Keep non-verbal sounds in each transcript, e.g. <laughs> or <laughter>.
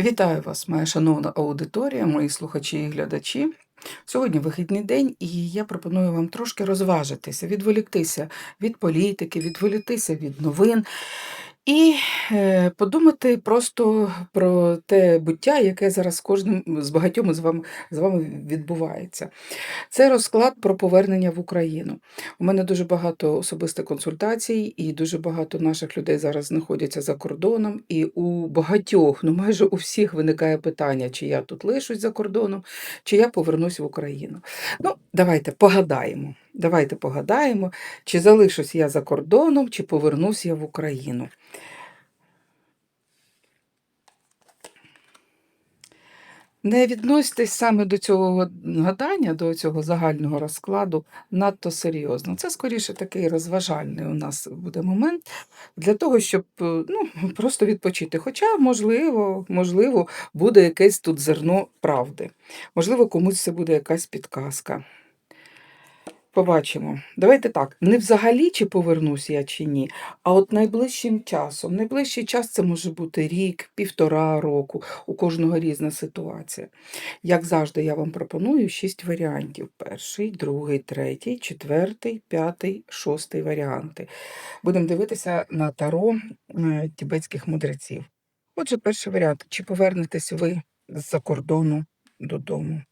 Вітаю вас, моя шановна аудиторія, мої слухачі і глядачі. Сьогодні вихідний день, і я пропоную вам трошки розважитися, відволіктися від політики, відволіктися від новин і е, подумати просто про те буття, яке зараз кожним з багатьом з вами, з вами відбувається. Це розклад про повернення в Україну. У мене дуже багато особистих консультацій, і дуже багато наших людей зараз знаходяться за кордоном. І у багатьох, ну майже у всіх виникає питання, чи я тут лишусь за кордоном, чи я повернусь в Україну. Ну, давайте погадаємо. Давайте погадаємо, чи залишусь я за кордоном, чи повернусь я в Україну. Не відносьтесь саме до цього гадання, до цього загального розкладу надто серйозно. Це скоріше такий розважальний у нас буде момент для того, щоб е, ну, <laughs> просто відпочити. Хоча, можливо, можливо, буде якесь тут зерно правди. Можливо, комусь це буде якась підказка. Побачимо. Давайте так, не взагалі чи повернусь я чи ні, а от найближчим часом. Найближчий час це може бути рік, півтора року, у кожного різна ситуація. Як завжди, я вам пропоную шість варіантів: перший, другий, третій, четвертий, п'ятий, шостий варіанти. Будемо дивитися на таро е, тібетських мудреців. Отже, перший варіант: чи повернетесь ви з-за кордону додому?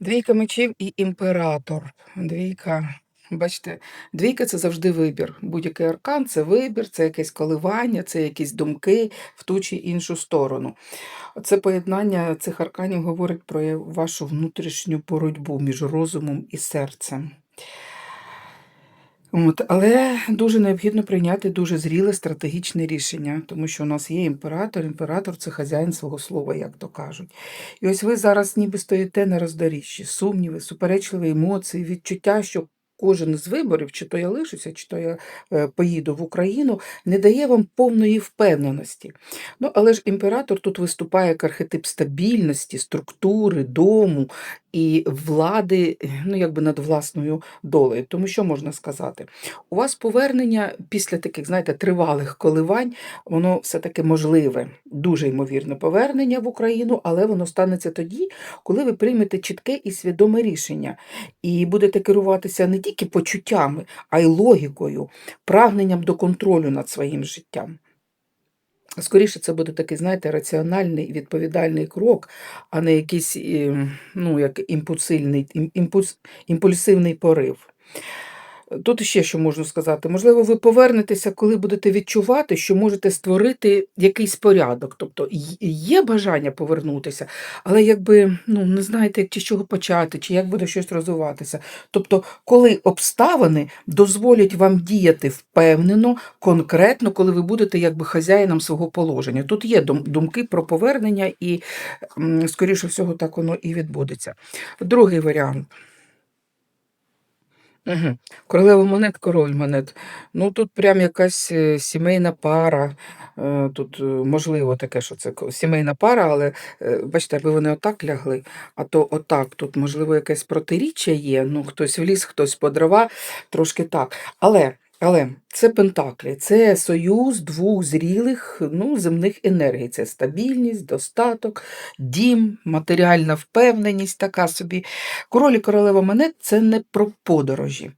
Двійка мечів і імператор. Двійка. Бачите, двійка це завжди вибір. Будь-який аркан це вибір, це якесь коливання, це якісь думки в ту чи іншу сторону. Це поєднання цих арканів говорить про вашу внутрішню боротьбу між розумом і серцем. От, але дуже необхідно прийняти дуже зріле стратегічне рішення, тому що у нас є імператор. Імператор це хазяїн свого слова, як то кажуть. І ось ви зараз ніби стоїте на роздоріжжі, сумніви, суперечливі емоції, відчуття, що кожен з виборів, чи то я лишуся, чи то я е, поїду в Україну, не дає вам повної впевненості. Ну, але ж імператор тут виступає як архетип стабільності, структури, дому і влади, ну, якби над власною долею. Тому що можна сказати? У вас повернення після таких, знаєте, тривалих коливань, воно все-таки можливе, дуже ймовірне повернення в Україну, але воно станеться тоді, коли ви приймете чітке і свідоме рішення, і будете керуватися не тільки почуттями, а й логікою, прагненням до контролю над своїм життям. Скоріше, це буде такий, знаєте, раціональний відповідальний крок, а не якийсь ем, ну, як імпульсивний, імпульс, імпульсивний порив. Тут ще що можна сказати, можливо, ви повернетеся, коли будете відчувати, що можете створити якийсь порядок. Тобто є бажання повернутися, але якби ну, не знаєте, чи з чого почати, чи як буде щось розвиватися. Тобто, коли обставини дозволять вам діяти впевнено, конкретно, коли ви будете якби хазяїном свого положення. Тут є думки про повернення, і, скоріше всього, так воно і відбудеться. Другий варіант. Угу. Королева монет, король монет. Ну тут прям якась е, сімейна пара. Е, тут е, можливо таке, що це сімейна пара, але бачите, аби вони отак лягли, а то отак. Тут, можливо, якесь протиріччя є. Ну, хтось в ліс, хтось по дрова, трошки так. Але але це Пентаклі, це союз двох зрілих ну, земних енергій. Це стабільність, достаток, дім, матеріальна впевненість, така собі. Король і королева монет це не про подорожі.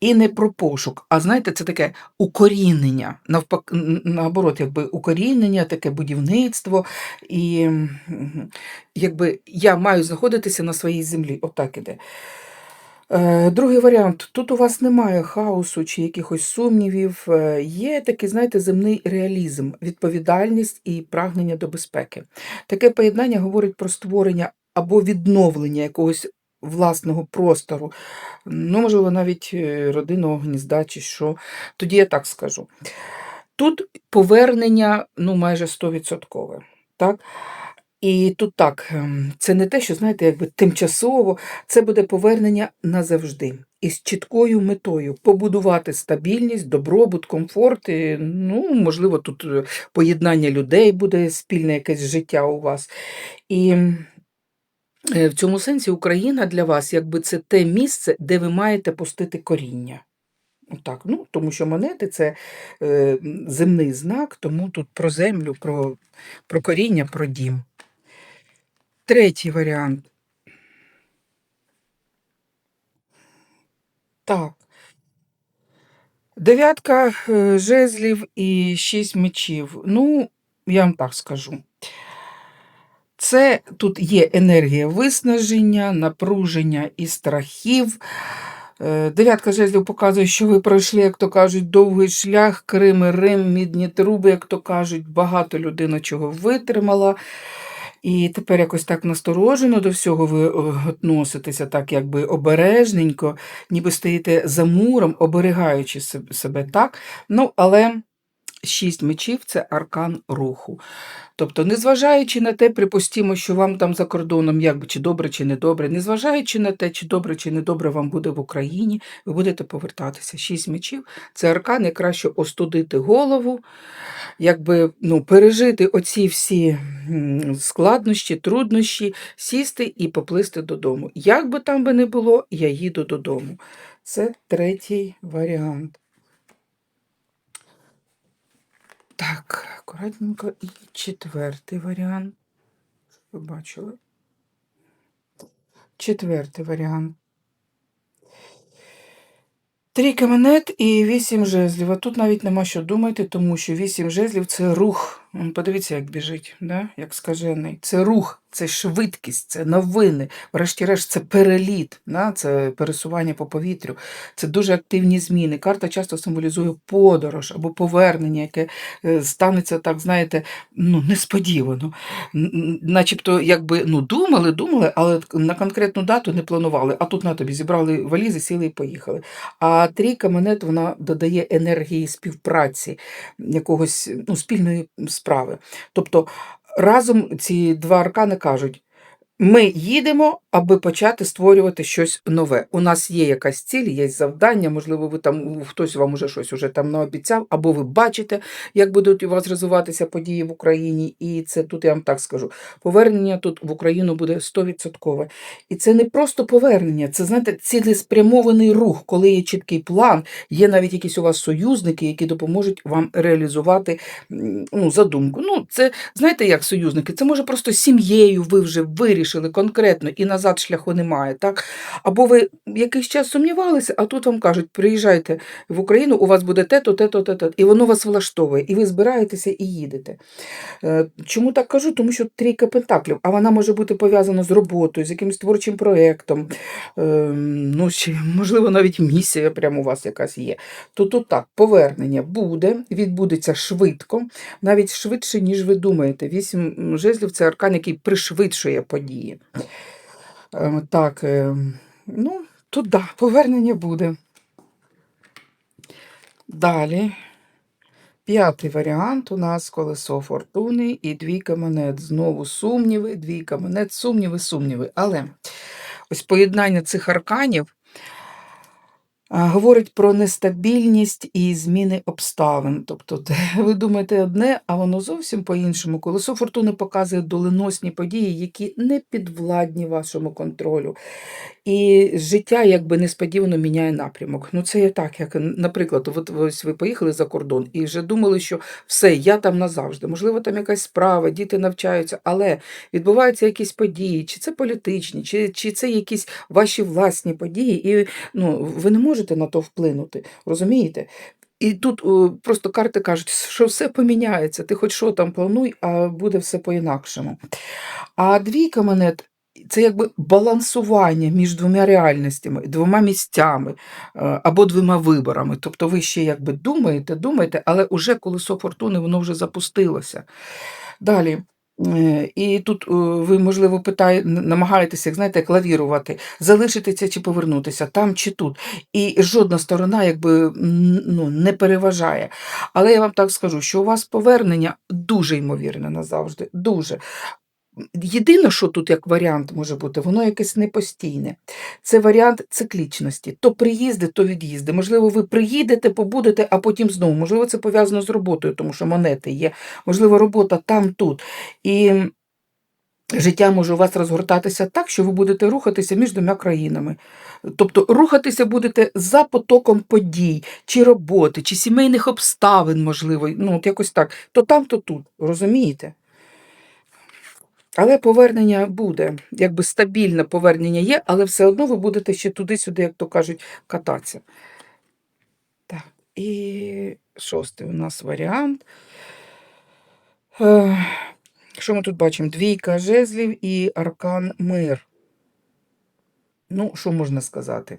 І не про пошук, а знаєте, це таке укорінення, навпак, наоборот, якби укорінення, таке будівництво, і якби я маю знаходитися на своїй землі. Отак іде. Е, другий варіант. Тут у вас немає хаосу чи якихось сумнівів. Е, є такий, знаєте, земний реалізм, відповідальність і прагнення до безпеки. Таке поєднання говорить про створення або відновлення якогось власного простору, ну, можливо, навіть е, родинного гнізда, чи що. Тоді я так скажу. Тут повернення ну, майже 100%. Так? І тут так, ем, це не те, що, знаєте, якби тимчасово, це буде повернення назавжди. Із чіткою метою побудувати стабільність, добробут, комфорт. І, ну, Можливо, тут е, поєднання людей буде спільне якесь життя у вас. І е, в цьому сенсі Україна для вас, якби це те місце, де ви маєте пустити коріння. Отак. Ну, тому що монети це е, земний знак, тому тут про землю, про, про коріння, про дім. Третій варіант. Так. Дев'ятка е, жезлів і шість мечів. Ну, я вам так скажу. Це тут є енергія виснаження, напруження і страхів. Е, Дев'ятка жезлів показує, що ви пройшли, як то кажуть, довгий шлях, Крим, Рим, мідні труби, як то кажуть, багато людина чого витримала. І тепер якось так насторожено до всього ви е, относитеся, так якби обережненько, ніби стоїте за муром, оберігаючи себ- себе так. Ну, але шість мечів це аркан руху. Тобто, незважаючи на те, припустімо, що вам там за кордоном, як би чи добре, чи не добре, незважаючи на те, чи добре, чи не добре вам буде в Україні, ви будете повертатися. Шість мечів це аркан, як краще остудити голову, якби ну, пережити оці всі складнощі, труднощі, сісти і поплисти додому. Як би там би не було, я їду додому. Це третій варіант. Так, акуратненько. І четвертий варіант. Ви бачили? Четвертий варіант. Три каменет і вісім жезлів. А тут навіть нема що думати, тому що вісім жезлів це рух. Подивіться, як біжить, да? як скажений. Це рух, це швидкість, це новини. Врешті-решт, це переліт, да? це пересування по повітрю, це дуже активні зміни. Карта часто символізує подорож або повернення, яке е, станеться, так, знаєте, ну, несподівано. Начебто, якби ну, думали, думали, але на конкретну дату не планували. А тут на тобі зібрали валізи, сіли і поїхали. А трійка монет вона додає енергії співпраці, якогось ну, спільної справи. Тобто разом ці два аркани кажуть. Ми їдемо, аби почати створювати щось нове. У нас є якась ціль, є завдання, можливо, ви там хтось вам уже щось уже там наобіцяв, або ви бачите, як будуть у вас розвиватися події в Україні. І це тут я вам так скажу. Повернення тут в Україну буде 100%. І це не просто повернення, це знаєте, цілеспрямований рух, коли є чіткий план, є навіть якісь у вас союзники, які допоможуть вам реалізувати ну, задумку. Ну, це знаєте, як союзники? Це може просто сім'єю ви вже вирішили конкретно і назад шляху немає. Так? Або ви якийсь час сумнівалися, а тут вам кажуть, приїжджайте в Україну, у вас буде те-то, те-то, те-то, і воно вас влаштовує, і ви збираєтеся і їдете. Е, Чому так кажу? Тому що трійка пентаклів, а вона може бути пов'язана з роботою, з якимось творчим проєктом, ем, ну, чи, можливо, навіть місія прямо у вас якась є. То тут так, повернення буде, відбудеться швидко, навіть швидше, ніж ви думаєте. Вісім жезлів це аркан, який пришвидшує події. Ем, Так, ем, ну, тут повернення буде. Далі. П'ятий варіант у нас колесо фортуни і двійка монет. Знову сумніви, двійка монет, сумніви, сумніви. Але ось поєднання цих арканів говорить про нестабільність і зміни обставин. Тобто, <laughs> ви думаєте одне, а воно зовсім по-іншому. Колесо фортуни показує доленосні події, які не підвладні вашому контролю. І життя якби несподівано міняє напрямок. Ну це є так, як, наприклад, от ось ви поїхали за кордон і вже думали, що все, я там назавжди. Можливо, там якась справа, діти навчаються, але відбуваються якісь події, чи це політичні, чи, чи це якісь ваші власні події, і ну, ви не можете на то вплинути. Розумієте? І тут просто карти кажуть, що все поміняється. Ти хоч що там плануй, а буде все по-інакшому. А двійка монет це якби балансування між двома реальностями, двома місцями е, або двома виборами. Тобто ви ще якби думаєте, думаєте, але уже колесо фортуни воно вже запустилося. Далі. Е, І тут е, ви, можливо, питає, намагаєтеся, як знаєте, як лавірувати, залишитися чи повернутися, там чи тут. І жодна сторона якби ну, не переважає. Але я вам так скажу, що у вас повернення дуже ймовірне назавжди. Дуже. Єдине, що тут як варіант може бути, воно якесь непостійне. Це варіант циклічності. То приїзди, то від'їзди. Можливо, ви приїдете, побудете, а потім знову. Можливо, це пов'язано з роботою, тому що монети є. Можливо, робота там, тут. І життя може у вас розгортатися так, що ви будете рухатися між двома країнами. Тобто рухатися будете за потоком подій, чи роботи, чи сімейних обставин, можливо, ну, от якось так. То там, то тут. Розумієте? Але повернення буде, якби стабільне повернення є, але все одно ви будете ще туди-сюди, як то кажуть, кататися. Так, і шостий у нас варіант. Що ми тут бачимо? Двійка жезлів і аркан мир. Ну, що можна сказати?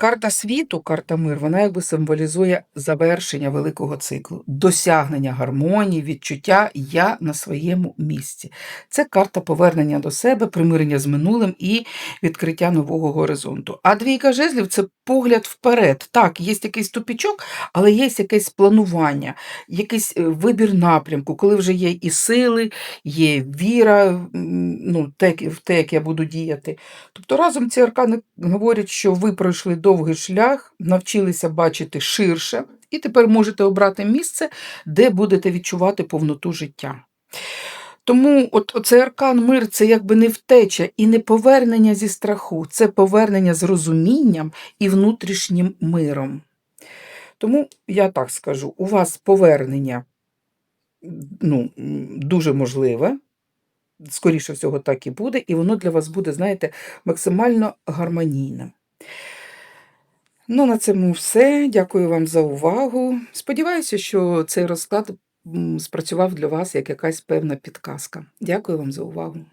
Карта світу, карта мир, вона якби символізує завершення великого циклу, досягнення гармонії, відчуття я на своєму місці. Це карта повернення до себе, примирення з минулим і відкриття нового горизонту. А двійка жезлів це погляд вперед. Так, є якийсь тупічок, але є якесь планування, якийсь е, вибір напрямку, коли вже є і сили, є віра ну, те, в те, як я буду діяти. Тобто разом ці аркани говорять, що ви пройшли довгий шлях, навчилися бачити ширше, і тепер можете обрати місце, де будете відчувати повноту життя. Тому от оцей аркан мир це якби не втеча і не повернення зі страху, це повернення з розумінням і внутрішнім миром. Тому я так скажу: у вас повернення ну, дуже можливе, скоріше всього, так і буде, і воно для вас буде, знаєте, максимально гармонійним. Ну, на цьому все. Дякую вам за увагу. Сподіваюся, що цей розклад спрацював для вас як якась певна підказка. Дякую вам за увагу.